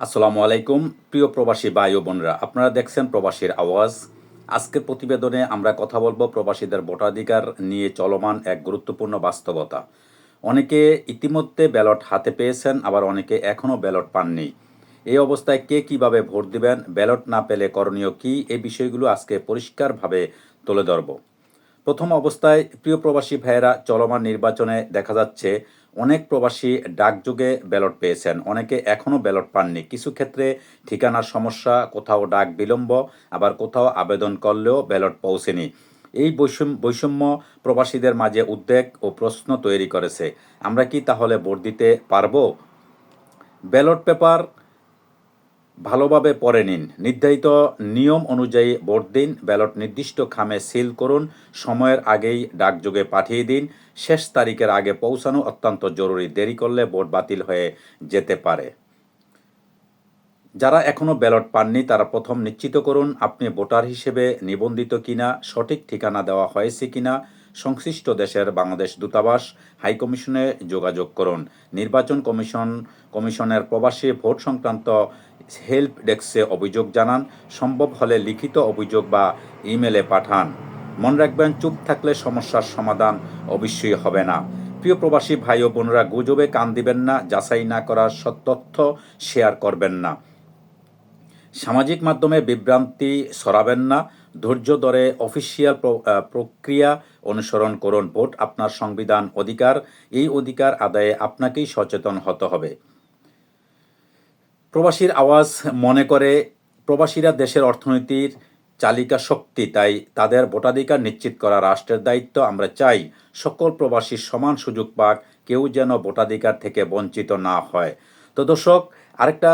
আসসালামু আলাইকুম, প্রিয় প্রবাসী ভাই ও বোনরা। আপনারা দেখছেন প্রবাসীর আওয়াজ। আজকের প্রতিবেদনে আমরা কথা বলব প্রবাসীদের ভোটাধিকার নিয়ে চলমান এক গুরুত্বপূর্ণ বাস্তবতা। অনেকে ইতিমধ্যে ব্যালট হাতে পেয়েছেন, আবার অনেকে এখনও ব্যালট পাননি। এই অবস্থায় কে কীভাবে ভোট দিবেন, ব্যালট না পেলে করণীয় কি, এই বিষয়গুলো আজকে পরিষ্কারভাবে তুলে ধরব। প্রথম অবস্থায় প্রিয় প্রবাসী ভাইয়েরা, চলমান নির্বাচনে দেখা যাচ্ছে অনেক প্রবাসী ডাকযোগে ব্যালট পেয়েছেন। অনেকে এখনও ব্যালট পাননি। কিছু ক্ষেত্রে ঠিকানার সমস্যা, কোথাও ডাক বিলম্ব, আবার কোথাও আবেদন করলেও ব্যালট পৌঁছেনি। এই বৈষম্য প্রবাসীদের মাঝে উদ্বেগ ও প্রশ্ন তৈরি করেছে। আমরা কি তাহলে ভোট দিতে পারব? ব্যালট পেপার ভালোভাবে পড়ে নিন। নির্ধারিত নিয়ম অনুযায়ী ভোট দিন, ব্যালট নির্দিষ্ট খামে সিল করুন, সময়ের আগেই ডাকযোগে পাঠিয়ে দিন, শেষ তারিখের আগে পৌঁছানো অত্যন্ত জরুরি, দেরি করলে ভোট বাতিল হয়ে যেতে পারে। যারা এখনও ব্যালট পাননি, তারা প্রথম নিশ্চিত করুন, আপনি ভোটার হিসেবে নিবন্ধিত কিনা, সঠিক ঠিকানা দেওয়া হয়েছে কিনা সংশ্লিষ্ট দেশের বাংলাদেশ দূতাবাস হাইকমিশনে যোগাযোগ করুন। নির্বাচন কমিশন, কমিশনের প্রবাসী ভোট সংক্রান্ত হেল্প ডেস্কে অভিযোগ জানান। সম্ভব হলে লিখিত অভিযোগ বা ইমেলে পাঠান। মনে রাখবেন, চুপ থাকলে সমস্যার সমাধান অবশ্যই হবে না। প্রিয় প্রবাসী ভাই ও বোনরা, গুজবে কান দিবেন না, যাচাই না করার তথ্য শেয়ার করবেন না। সামাজিক মাধ্যমে বিভ্রান্তি সরাবেন না, ধৈর্য ধরে অফিসিয়াল প্রক্রিয়া অনুসরণ করুন। ভোট আপনার সংবিধান অধিকার, এই অধিকার আদায়ে আপনাকেই সচেতন হতে হবে। প্রবাসীর আওয়াজ মনে করে, প্রবাসীরা দেশের অর্থনীতির চালিকা শক্তি, তাই তাদের ভোটাধিকার নিশ্চিত করা রাষ্ট্রের দায়িত্ব। আমরা চাই সকল প্রবাসীর সমান সুযোগ পাক, কেউ যেন ভোটাধিকার থেকে বঞ্চিত না হয়। তো দর্শক আরেকটা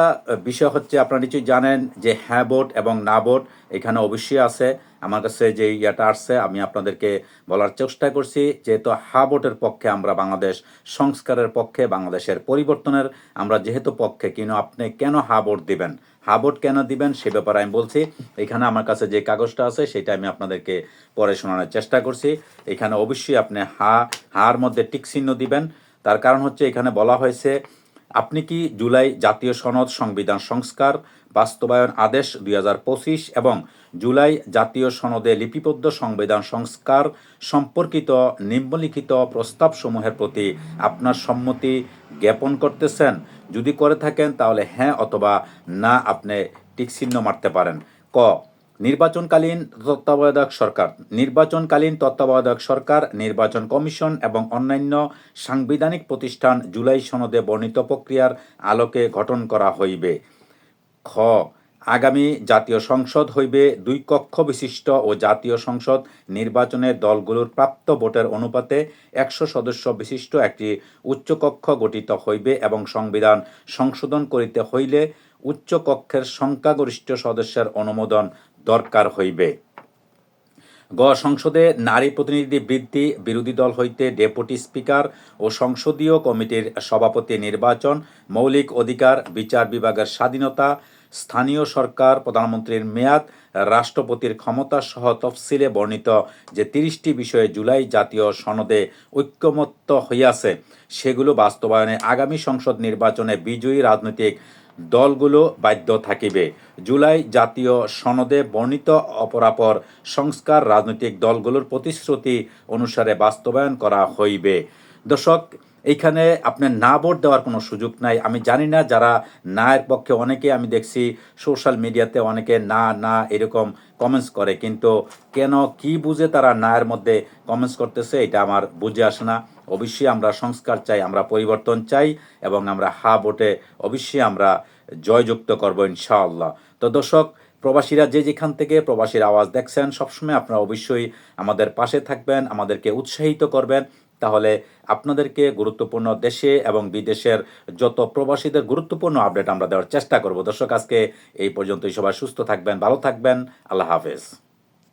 বিষয় হচ্ছে আপনারা নিশ্চয়ই জানেন যে হ্যাঁ ভোট এবং না ভোট এখানে অবশ্যই আছে। আমার কাছে যে ইয়েটা আসছে, আমি আপনাদেরকে বলার চেষ্টা করছি, যেহেতু হা ভোটের পক্ষে আমরা বাংলাদেশ সংস্কারের পক্ষে, বাংলাদেশের পরিবর্তনের, আমরা যেহেতু পক্ষে কিন্তু আপনি কেন হা ভোট দিবেন? হা ভোট কেন দিবেন সে ব্যাপারে আমি বলছি। এখানে আমার কাছে যে কাগজটা আছে, সেটা আমি আপনাদেরকে পরে শোনানোর চেষ্টা করছি। এখানে অবশ্যই আপনি হা হার মধ্যে টিক চিহ্ন দিবেন। তার কারণ হচ্ছে এখানে বলা হয়েছে আপনি কি জুলাই জাতীয় সনদ সংবিধান সংস্কার, বাস্তবায়ন আদেশ দুই হাজার পঁচিশ এবং জুলাই জাতীয় সনদে লিপিবদ্ধ সংবিধান সংস্কার সম্পর্কিত নিম্নলিখিত প্রস্তাবসমূহের প্রতি আপনার সম্মতি জ্ঞাপন করতেছেন? যদি করে থাকেন তাহলে হ্যাঁ অথবা না, আপনি টিকচিহ্ন মারতে পারেন। ক নির্বাচনকালীন তত্ত্বাবধায়ক সরকার, নির্বাচনকালীন তত্ত্বাবধায়ক সরকার, নির্বাচন কমিশন এবং অন্যান্য সাংবিধানিক প্রতিষ্ঠান জুলাই সনদে বর্ণিত প্রক্রিয়ার আলোকে গঠন করা হইবে। খ, আগামী জাতীয় সংসদ হইবে। দুই কক্ষ বিশিষ্ট ও জাতীয় সংসদ নির্বাচনের দলগুলোর প্রাপ্ত ভোটের অনুপাতে একশো সদস্য বিশিষ্ট একটি উচ্চকক্ষ গঠিত হইবে এবং সংবিধান সংশোধন করিতে হইলে উচ্চকক্ষের সংখ্যাগরিষ্ঠ সদস্যের অনুমোদন দরকার হইবে। গ সংসদে নারী প্রতিনিধি বৃদ্ধি বিরোধী দল হইতে ডেপুটি স্পিকার ও সংসদীয় কমিটির সভাপতি নির্বাচন, মৌলিক অধিকার, বিচার বিভাগের স্বাধীনতা, স্থানীয় সরকার, প্রধানমন্ত্রীর মেয়াদ, রাষ্ট্রপতির ক্ষমতা সহ তফসিলে বর্ণিত যে তিরিশটি বিষয়ে জুলাই জাতীয় সনদে ঐক্যমত্য হইয়াছে, সেগুলো বাস্তবায়নে আগামী সংসদ নির্বাচনে বিজয়ী রাজনৈতিক দলগুলো বাধ্য থাকিবে। জুলাই জাতীয় সনদে বর্ণিত অপরাপর সংস্কার রাজনৈতিক দলগুলোর প্রতিশ্রুতি অনুসারে বাস্তবায়ন করা হইবে। দর্শক এইখানে আপনার না ভোট দেওয়ার কোনো সুযোগ নাই। আমি জানি না যারা নায়ের পক্ষে অনেকে আমি দেখছি সোশ্যাল মিডিয়াতে অনেকে না না এরকম কমেন্টস করে। কিন্তু কেন, কি বুঝে তারা নায়ের মধ্যে কমেন্টস করতেছে, এটা আমার বুঝে আসে না। অবশ্যই আমরা সংস্কার চাই, আমরা পরিবর্তন চাই এবং আমরা হা ভোটে অবশ্যই আমরা জয়যুক্ত করব ইনশাআল্লাহ। তো দর্শক, প্রবাসীরা যে যেখান থেকে প্রবাসীর আওয়াজ দেখছেন, সবসময় আপনারা অবশ্যই আমাদের পাশে থাকবেন, আমাদেরকে উৎসাহিত করবেন। তাহলে আপনাদেরকে গুরুত্বপূর্ণ দেশে এবং বিদেশের যত প্রবাসীদের গুরুত্বপূর্ণ আপডেট আমরা দেওয়ার চেষ্টা করব। দর্শক, আজকে এই পর্যন্তই। সবাই সুস্থ থাকবেন, ভালো থাকবেন। আল্লাহ হাফেজ।